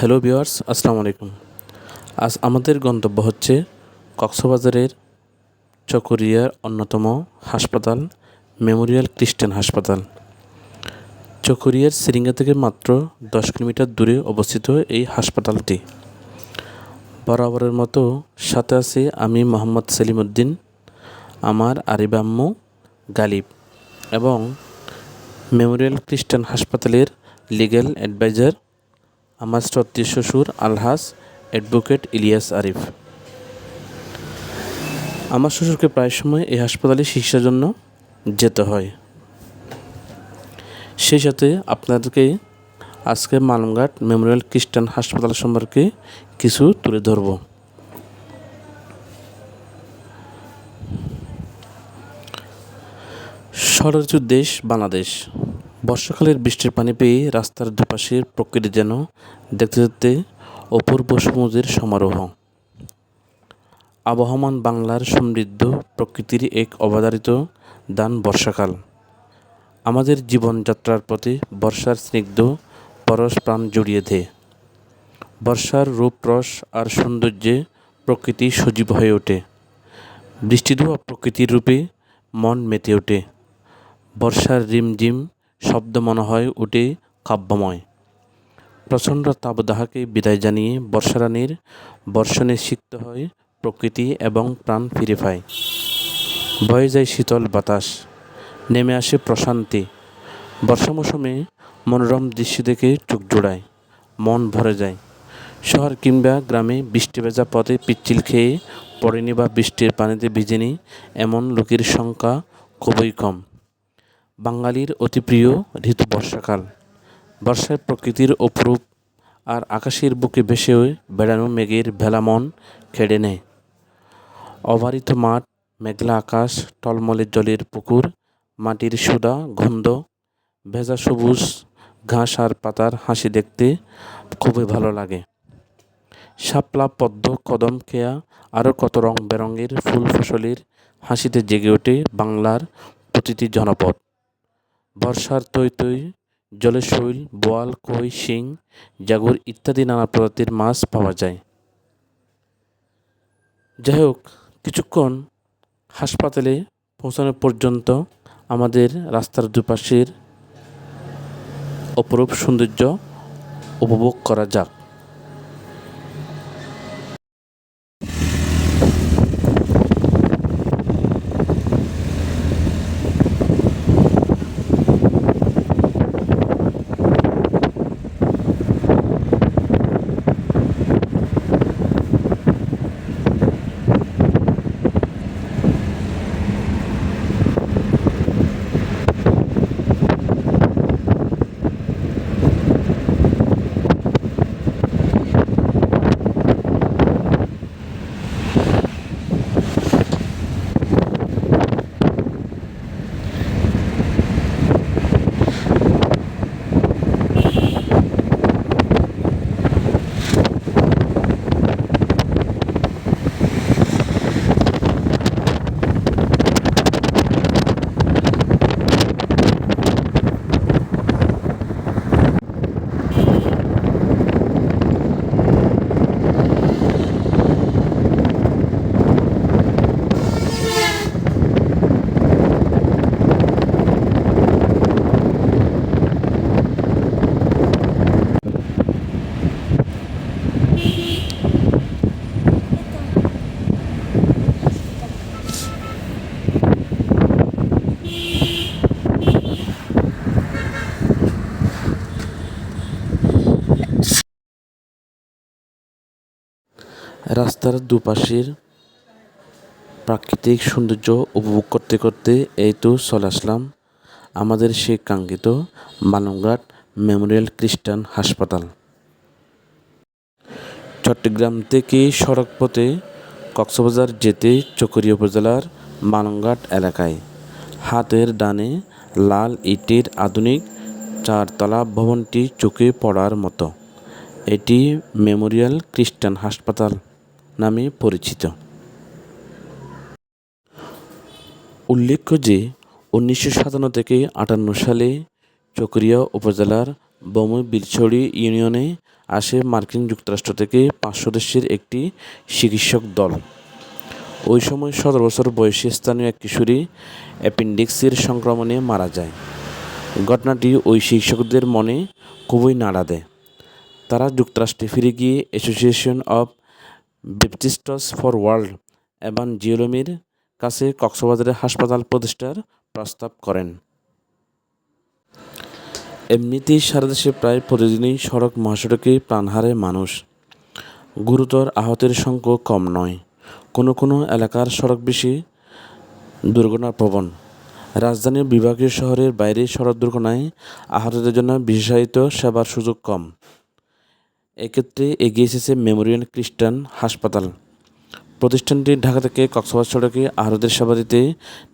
Hello viewers আসসালামু আলাইকুম। আজ আমাদের গন্তব্য হচ্ছে কক্সবাজারের চকরিয়ার অন্যতম হাসপাতাল, মেমোরিয়াল খ্রিস্টান হাসপাতাল। চকরিয়ার সিরিঙ্গা থেকে মাত্র দশ কিলোমিটার দূরে অবস্থিত এই হাসপাতালটি। বরাবরের মতো সাথে আছি আমি মোহাম্মদ সেলিম উদ্দিন আমার আরিবাম্মু গালিব এবং মেমোরিয়াল খ্রিস্টান হাসপাতালের লিগ্যাল অ্যাডভাইজার আমার শ্রদ্ধেয় শ্বশুর আলহাস অ্যাডভোকেট ইলিয়াস আরিফ। আমার শ্বশুরকে প্রায় সময় এই হাসপাতালে চিকিৎসার জন্য যেতে হয়। সেই সাথে আপনাদেরকে আজকে মালমঘাট মেমোরিয়াল খ্রিস্টান হাসপাতাল সম্পর্কে কিছু তুলে ধরব। ষড়ঋতুর দেশ, বাংলাদেশ। বর্ষাকালের বৃষ্টির পানি পেয়ে রাস্তার দুপাশের প্রকৃতি যেন দেখতে দেখতে অপূর্ব সমুদ্রের সমারোহ। আবহমান বাংলার সমৃদ্ধ প্রকৃতির এক অবধারিত দান বর্ষাকাল। আমাদের জীবনযাত্রার প্রতি বর্ষার স্নিগ্ধ পরশ প্রাণ জড়িয়ে দেয় বর্ষার রূপ রস আর সৌন্দর্যে প্রকৃতি সজীব হয়ে ওঠে। বৃষ্টিধোয়া প্রকৃতির রূপে মন মেতে ওঠে। বর্ষার রিমঝিম শব্দ মনে হয় উঠে কাব্যময়। প্রচণ্ড তাপদাহকে বিদায় জানিয়ে বর্ষারানীর বর্ষণে সিক্ত হয় প্রকৃতি এবং প্রাণ ফিরে পায়। বয়ে যায় শীতল বাতাস, নেমে আসে প্রশান্তি। বর্ষা মৌসুমে মনোরম দৃশ্য দেখে চোখ জোড়ায়, মন ভরে যায়। শহর কিংবা গ্রামে বৃষ্টি ভেজা পথে পিচ্ছিল খেয়ে পড়েনি বা বৃষ্টির পানিতে ভিজেনি এমন লোকের সংখ্যা খুবই কম। বাঙালির অতি প্রিয় ঋতু বর্ষাকাল। বর্ষায় প্রকৃতির অপরূপ আর আকাশের বুকে ভেসে বেড়ানো মেঘের ভেলা মন কেড়ে নেয়। অবারিত মাঠ, মেঘলা আকাশ, টলমলে জলের পুকুর, মাটির সুদা গন্ধ, ভেজা সবুজ ঘাস আর পাতার হাসি দেখতে খুবই ভালো লাগে। শাপলা, পদ্ম, কদম খেয়া, আরও কত রং বেরঙের ফুল ফসলের হাসিতে জেগে ওঠে বাংলার প্রতিটি জনপদ। বর্ষার তৈ তৈ জলের শৈল, বোয়াল কই শিং, জাগুর ইত্যাদি নানা প্রজাতির মাছ পাওয়া যায়। যাই হোক কিছুক্ষণ হাসপাতালে পৌঁছানো পর্যন্ত আমাদের রাস্তার দুপাশের অপরূপ সৌন্দর্য উপভোগ করা যাক। রাস্তার দুপাশের প্রাকৃতিক সৌন্দর্য উপভোগ করতে করতে এই তো চলে আসলাম আমাদের সেই কাঙ্ক্ষিত মানবঘাট মেমোরিয়াল খ্রিস্টান হাসপাতাল। চট্টগ্রাম থেকে সড়ক পথে কক্সবাজার যেতে চকরিয়া উপজেলার মানবঘাট এলাকায়। হাতের ডানে লাল ইটের আধুনিক চারতলা ভবনটি চোখে পড়ার মতো। এটি মেমোরিয়াল খ্রিস্টান হাসপাতাল। নামে পরিচিত। উল্লেখ্য যে, উনিশশো সাতান্ন থেকে আটান্ন সালে চকরিয়া উপজেলার বমু বিলছড়ি ইউনিয়নে আসে মার্কিন যুক্তরাষ্ট্র থেকে পাঁচ সদস্যের একটি চিকিৎসক দল। ওই সময় সতেরো বছর বয়সী স্থানীয় এক কিশোরী অ্যাপেন্ডিক্সের সংক্রমণে মারা যায়। ঘটনাটি ওই শিক্ষকদের মনে খুবই নাড়া দেয়। তারা যুক্তরাষ্ট্রে ফিরে গিয়ে association of Baptists for world এবং জিওলমির কাছে কক্সবাজারে হাসপাতাল প্রতিষ্ঠার প্রস্তাব করেন। এমনিতেই সারা দেশে প্রায় প্রতিদিনই সড়ক মহাসড়কে প্রাণহারে মানুষ। গুরুতর আহতের সংখ্যা কম নয়। কোনো কোনো এলাকার সড়ক বেশি দুর্ঘটনাপ্রবণ রাজধানীর বিভাগীয় শহরের বাইরে সড়ক দুর্ঘটনায় আহতদের জন্য বিশেষায়িত সেবার সুযোগ কম। এক্ষেত্রে এগিয়ে এসেছে মেমোরিয়াল খ্রিস্টান হাসপাতাল। প্রতিষ্ঠানটি ঢাকা থেকে কক্সবাজার সড়কে আহতদের সেবা দিতে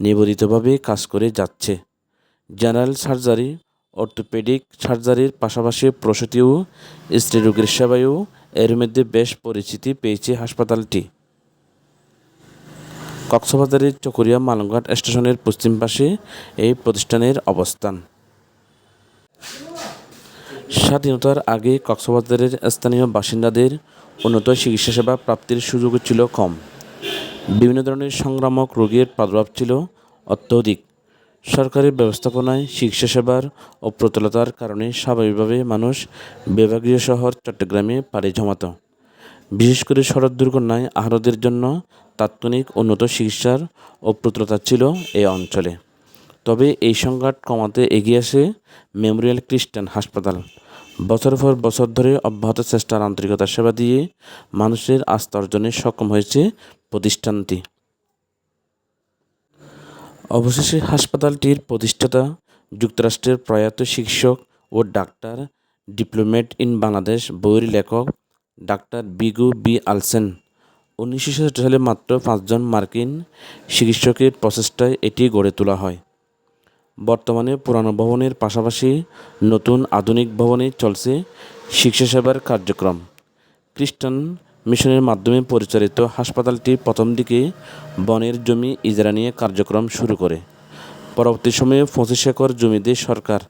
নিবেদিতভাবে কাজ করে যাচ্ছে। জেনারেল সার্জারি, অর্থোপেডিক সার্জারির পাশাপাশি প্রসূতি ও স্ত্রী রোগীর সেবায়ও এর মধ্যে বেশ পরিচিতি পেয়েছে হাসপাতালটি। কক্সবাজারের চকরিয়া মালংঘাট স্টেশনের পশ্চিম পাশে এই প্রতিষ্ঠানের অবস্থান। স্বাধীনতার আগে কক্সবাজারের স্থানীয় বাসিন্দাদের উন্নত চিকিৎসা সেবা প্রাপ্তির সুযোগ ছিল কম। বিভিন্ন ধরনের সংক্রামক রোগের প্রাদুর্ভাব ছিল অত্যধিক। সরকারের ব্যবস্থাপনায় চিকিৎসা সেবার অপ্রতুলতার কারণে স্বাভাবিকভাবে মানুষ বিভাগীয় শহর চট্টগ্রামে পাড়ি জমাত। বিশেষ করে সড়ক দুর্ঘটনায় আহতদের জন্য তাৎক্ষণিক উন্নত চিকিৎসার অপ্রতুলতা ছিল এই অঞ্চলে। তবে এই সংঘাত কমাতে এগিয়ে আসে মেমোরিয়াল খ্রিস্টান হাসপাতাল। বছর পর বছর ধরে অব্যাহত চেষ্টার আন্তরিকতার সেবা দিয়ে মানুষের আস্থা অর্জনে সক্ষম হয়েছে প্রতিষ্ঠানটি। অবশেষে হাসপাতালটির প্রতিষ্ঠাতা, যুক্তরাষ্ট্রের প্রয়াত চিকিৎসক ও ডাক্তার, ডিপ্লোমেট ইন বাংলাদেশ বইয়ের লেখক ডাক্তার বিগু বি আলসেন। উনিশশো ছেষট্টি সালে মাত্র পাঁচজন মার্কিন চিকিৎসকের প্রচেষ্টায় এটি গড়ে তোলা হয়। বর্তমানে পুরানো ভবনের পাশাপাশি নতুন আধুনিক ভবনে চলছে সেবার কার্যক্রম। খ্রিস্টান মিশনের মাধ্যমে পরিচালিত হাসপাতালটি প্রথম দিকে বনের জমি ইজরা নিয়ে কার্যক্রম শুরু করে। পরবর্তী সময়ে পঁচিশ একর জমিতে সরকার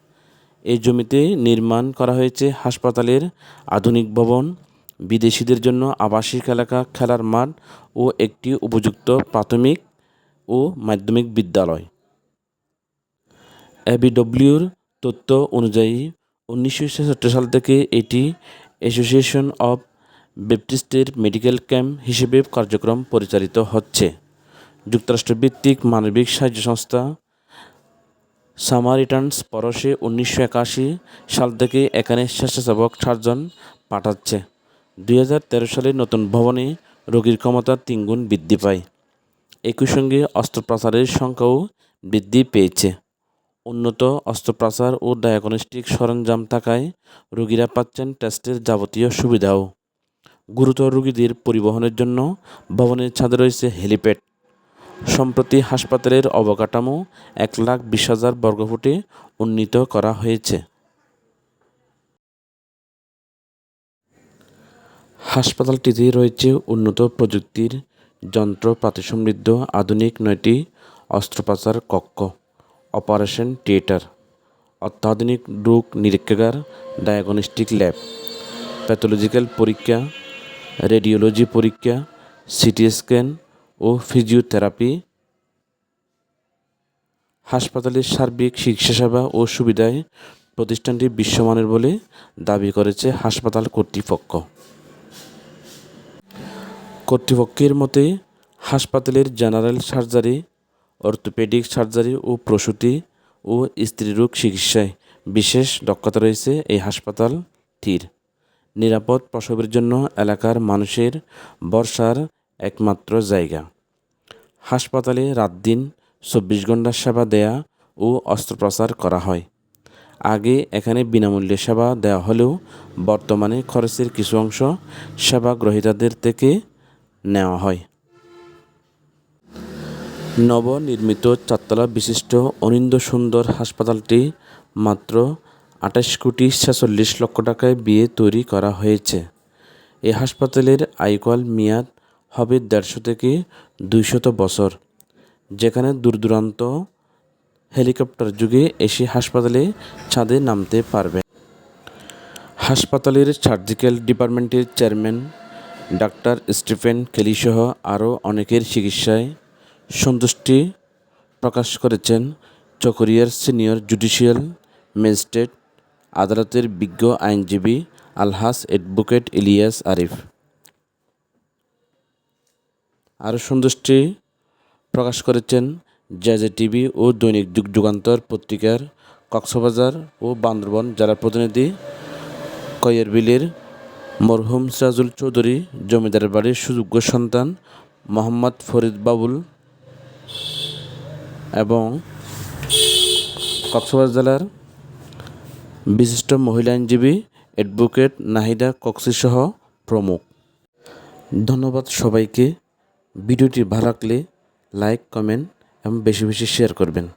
এই জমিতে নির্মাণ করা হয়েছে হাসপাতালের আধুনিক ভবন, বিদেশিদের জন্য আবাসিক এলাকা খেলার মাঠ ও একটি উপযুক্ত প্রাথমিক ও মাধ্যমিক বিদ্যালয়। এবিডব্লিউর তথ্য অনুযায়ী, উনিশশো ছেষট্টি সাল থেকে এটি অ্যাসোসিয়েশন অব বেপটিস্টের মেডিকেল ক্যাম্প হিসেবে কার্যক্রম পরিচালিত হচ্ছে। যুক্তরাষ্ট্রভিত্তিক মানবিক সাহায্য সংস্থা সামারিটান্স পরশে উনিশশো একাশি সাল থেকে এখানে স্বেচ্ছাসেবক সাতজন পাঠাচ্ছে। দুই হাজার তেরো সালে নতুন ভবনে রোগীর ক্ষমতা তিনগুণ বৃদ্ধি পায়। একই সঙ্গে অস্ত্রোপচারের সংখ্যাও বৃদ্ধি পেয়েছে। উন্নত অস্ত্রোপচার ও ডায়াগনস্টিক সরঞ্জাম থাকায় রোগীরা পাচ্ছেন টেস্টের যাবতীয় সুবিধাও। গুরুতর রোগীদের পরিবহনের জন্য ভবনের ছাদে রয়েছে হেলিপ্যাড সম্প্রতি হাসপাতালের অবকাঠামো এক লাখ বিশ হাজার বর্গফুটে উন্নীত করা হয়েছে। হাসপাতালটিতে রয়েছে উন্নত প্রযুক্তির যন্ত্রপাতি সমৃদ্ধ আধুনিক নয়টি অস্ত্রোপচার কক্ষ। অপারেশন থিয়েটার, অত্যাধুনিক রোগ নিরীক্ষাগার, ডায়াগনস্টিক ল্যাব, প্যাথোলজিক্যাল পরীক্ষা, রেডিওলজি পরীক্ষা, সিটি স্ক্যান ও ফিজিওথেরাপি, হাসপাতালের সার্বিক চিকিৎসা সেবা ও সুবিধায় প্রতিষ্ঠানটি বিশ্বমানের বলে দাবি করেছে হাসপাতাল কর্তৃপক্ষ। কর্তৃপক্ষের মতে, হাসপাতালের জেনারেল সার্জারি অর্থোপেডিক সার্জারি ও প্রসূতি ও স্ত্রীরোগ চিকিৎসায় বিশেষ দক্ষতা রয়েছে এই হাসপাতালটির। নিরাপদ প্রসবের জন্য এলাকার মানুষের বর্ষার একমাত্র জায়গা। হাসপাতালে রাত দিন চব্বিশ ঘণ্টা সেবা দেয়া ও অস্ত্রোপচার করা হয়। আগে এখানে বিনামূল্যে সেবা দেওয়া হলেও বর্তমানে খরচের কিছু অংশ সেবা গ্রহীতাদের থেকে নেওয়া হয়। নবনির্মিত চারতলা বিশিষ্ট অনিন্দ সুন্দর হাসপাতালটি মাত্র আঠাশ কোটি ছেচল্লিশ লক্ষ টাকায় বিয়ে তৈরি করা হয়েছে। এই হাসপাতালের আয়ুকাল মেয়াদ হবে দেড়শো থেকে দুইশত বছর। যেখানে দূর দূরান্ত হেলিকপ্টার যুগে এসে হাসপাতালে ছাদে নামতে পারবে। হাসপাতালের সার্জিক্যাল ডিপার্টমেন্টের চেয়ারম্যান ডাক্তার স্টিফেন কেলিসহ আরও অনেকের চিকিৎসায় সন্তুষ্টি প্রকাশ করেছেন চকরিয়ার সিনিয়র জুডিশিয়াল ম্যাজিস্ট্রেট, আদালতের বিজ্ঞ আইনজীবী আলহাস অ্যাডভোকেট ইলিয়াস আরিফ। আরও সন্তুষ্টি প্রকাশ করেছেন জেজে টিভি ও দৈনিক যুগ যুগান্তর পত্রিকার কক্সবাজার ও বান্দরবন জেলার প্রতিনিধি কয়েরবিলের মরহুম সিরাজুল চৌধুরী জমিদার বাড়ির সুযোগ্য সন্তান মোহাম্মদ ফরিদ বাবুল এবং কক্সবাজার জেলার বিশিষ্ট মহিলা আইনজীবী অ্যাডভোকেট নাহিদা কক্সিসহ প্রমুখ। ধন্যবাদ সবাইকে। ভিডিওটি ভালো লাগলে লাইক, কমেন্ট এবং বেশি বেশি শেয়ার করবেন।